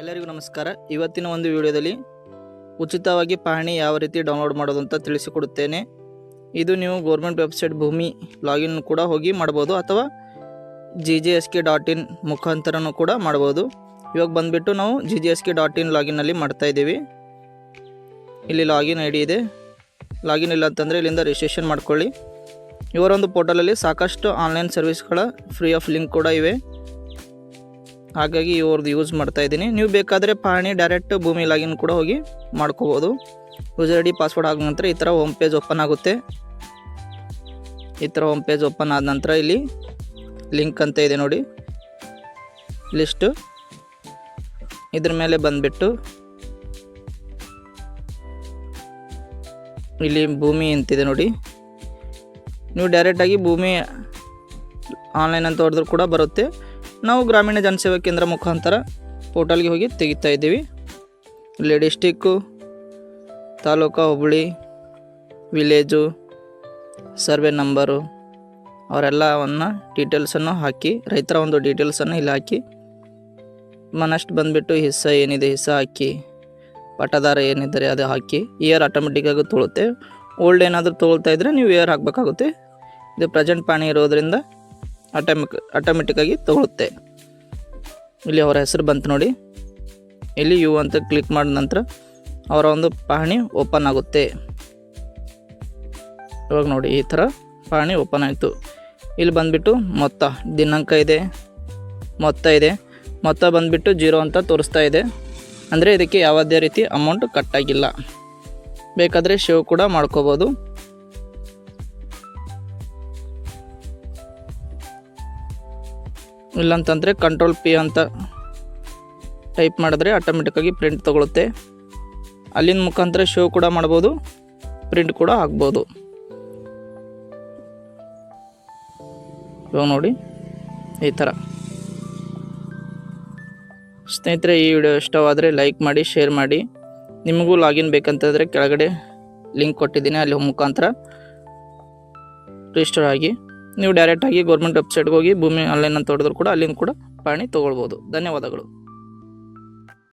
ಎಲ್ಲರಿಗೂ ನಮಸ್ಕಾರ. ಇವತ್ತಿನ ಒಂದು ವಿಡಿಯೋದಲ್ಲಿ ಉಚಿತವಾಗಿ ಪಹಣಿ ಯಾವ ರೀತಿ ಡೌನ್ಲೋಡ್ ಮಾಡೋದು ಅಂತ ತಿಳಿಸಿಕೊಡುತ್ತೇನೆ. ಇದು ನೀವು ಗೌರ್ಮೆಂಟ್ ವೆಬ್ಸೈಟ್ ಭೂಮಿ ಲಾಗಿನ್ ಕೂಡ ಹೋಗಿ ಮಾಡ್ಬೋದು ಅಥವಾ G G S K dot in ಮುಖಾಂತರನೂ ಕೂಡ ಮಾಡ್ಬೋದು. ಇವಾಗ ಬಂದುಬಿಟ್ಟು ನಾವು G G S K dot in ಲಾಗಿನ್ನಲ್ಲಿ ಮಾಡ್ತಾಯಿದ್ದೀವಿ ಇಲ್ಲಿ ಲಾಗಿನ್ ಐ ಡಿ ಇದೆ. ಲಾಗಿನ್ ಇಲ್ಲ ಅಂತಂದರೆ ಇಲ್ಲಿಂದ ರಿಜಿಸ್ಟ್ರೇಷನ್ ಮಾಡ್ಕೊಳ್ಳಿ. ಇವರೊಂದು ಪೋರ್ಟಲಲ್ಲಿ ಸಾಕಷ್ಟು ಆನ್ಲೈನ್ ಸರ್ವಿಸ್ಗಳ ಫ್ರೀ ಆಫ್ ಲಿಂಕ್ ಕೂಡ ಇವೆ. ಹಾಗಾಗಿ ಇವ್ರದ್ದು ಯೂಸ್ ಮಾಡ್ತಾ ಇದ್ದೀನಿ. ನೀವು ಬೇಕಾದರೆ ಪಹಣಿ ಡೈರೆಕ್ಟ್ ಭೂಮಿ ಲಾಗಿನ್ ಕೂಡ ಹೋಗಿ ಮಾಡ್ಕೋಬೋದು. ಯೂಸರ್ ಐ ಡಿ ಪಾಸ್ವರ್ಡ್ ಆದ ನಂತರ ಈ ಥರ ಹೋಮ್ ಪೇಜ್ ಓಪನ್ ಆಗುತ್ತೆ. ಈ ಥರ ಹೋಮ್ ಪೇಜ್ ಓಪನ್ ಆದ ನಂತರ ಇಲ್ಲಿ ಲಿಂಕ್ ಅಂತ ಇದೆ ನೋಡಿ. ಲಿಸ್ಟು ಇದ್ರ ಮೇಲೆ ಬಂದುಬಿಟ್ಟು ಇಲ್ಲಿ ಭೂಮಿ ಅಂತಿದೆ ನೋಡಿ. ನೀವು ಡೈರೆಕ್ಟಾಗಿ ಭೂಮಿ ಆನ್ಲೈನ್ ಅಂತ ಹೊಡೆದ್ರು ಕೂಡ ಬರುತ್ತೆ. ನಾವು ಗ್ರಾಮೀಣ ಜನಸೇವಾ ಕೇಂದ್ರ ಮುಖಾಂತರ ಪೋರ್ಟಲ್ಗೆ ಹೋಗಿ ತೆಗಿತಾ ಇದ್ದೀವಿ. ಇಲ್ಲಿ district taluk Hubballi village survey number ಅವರೆಲ್ಲವನ್ನು ಡೀಟೇಲ್ಸನ್ನು ಹಾಕಿ, ರೈತರ ಒಂದು ಡೀಟೇಲ್ಸನ್ನು ಇಲ್ಲಿ ಹಾಕಿ, ಮನಷ್ಟು ಬಂದುಬಿಟ್ಟು ಹಿಸ್ಸ ಏನಿದೆ ಹಿಸ್ಸ ಹಾಕಿ ಪಟ್ಟದಾರ ಏನಿದ್ದಾರೆ ಅದು ಹಾಕಿ ಇಯರ್ ಆಟೋಮೆಟಿಕ್ಕಾಗಿ ತೊಳುತ್ತೆ. ಓಲ್ಡ್ ಏನಾದರೂ ತೊಗೊಳ್ತಾ ಇದ್ದರೆ ನೀವು ಇಯರ್ ಹಾಕಬೇಕಾಗುತ್ತೆ. ಇದು ಪ್ರೆಸೆಂಟ್ ಪಾಣಿ ಇರೋದ್ರಿಂದ ಆಟೋಮಿಕ್ ಆಟೋಮೆಟಿಕ್ಕಾಗಿ ತಗೊಳುತ್ತೆ. ಇಲ್ಲಿ ಅವರ ಹೆಸರು ಬಂತು ನೋಡಿ. ಇಲ್ಲಿ ಯು ಅಂತ ಕ್ಲಿಕ್ ಮಾಡಿದ ನಂತರ ಅವರ ಒಂದು ಪಹಣಿ ಓಪನ್ ಆಗುತ್ತೆ. ಇವಾಗ ನೋಡಿ, ಈ ಥರ ಪಹಣಿ ಓಪನ್ ಆಯಿತು. ಇಲ್ಲಿ ಬಂದುಬಿಟ್ಟು ಮೊತ್ತ, ದಿನಾಂಕ ಇದೆ, ಮೊತ್ತ ಇದೆ. ಮೊತ್ತ ಬಂದುಬಿಟ್ಟು ಜೀರೋ ಅಂತ ತೋರಿಸ್ತಾ ಇದೆ. ಅಂದರೆ ಇದಕ್ಕೆ ಯಾವುದೇ ರೀತಿ ಅಮೌಂಟ್ ಕಟ್ಟಾಗಿಲ್ಲ ಬೇಕಾದರೆ ಶೇವ್ ಕೂಡ ಮಾಡ್ಕೋಬೋದು. ಇಲ್ಲಂತಂದರೆ ಕಂಟ್ರೋಲ್ ಪಿ ಅಂತ ಟೈಪ್ ಮಾಡಿದ್ರೆ ಆಟೋಮೆಟಿಕ್ಕಾಗಿ ಪ್ರಿಂಟ್ ತೊಗೊಳುತ್ತೆ. ಅಲ್ಲಿನ ಮುಖಾಂತರ ಶೋ ಕೂಡ ಮಾಡ್ಬೋದು ಪ್ರಿಂಟ್ ಕೂಡ ಆಗ್ಬೋದು ಇವಾಗ ನೋಡಿ, ಈ ಥರ ಸ್ನೇಹಿತರೆ, ಈ ವಿಡಿಯೋ ಇಷ್ಟವಾದರೆ ಲೈಕ್ ಮಾಡಿ ಶೇರ್ ಮಾಡಿ. ನಿಮಗೂ ಲಾಗಿನ್ ಬೇಕಂತಂದರೆ ಕೆಳಗಡೆ ಲಿಂಕ್ ಕೊಟ್ಟಿದ್ದೀನಿ, ಅಲ್ಲಿ ಮುಖಾಂತರ ರಿಜಿಸ್ಟರ್ ಆಗಿ. ನೀವು ಡೈರೆಕ್ಟಾಗಿ ಗೌರ್ಮೆಂಟ್ ವೆಬ್ಸೈಟ್ಗೆ ಹೋಗಿ ಭೂಮಿ ಆನ್ಲೈನ್ ಅಂತ ಹೊಡೆದ್ರು ಕೂಡ ಅಲ್ಲಿಂದ ಕೂಡ ಪಹಣಿ ತೊಗೊಳ್ಬೋದು. ಧನ್ಯವಾದಗಳು.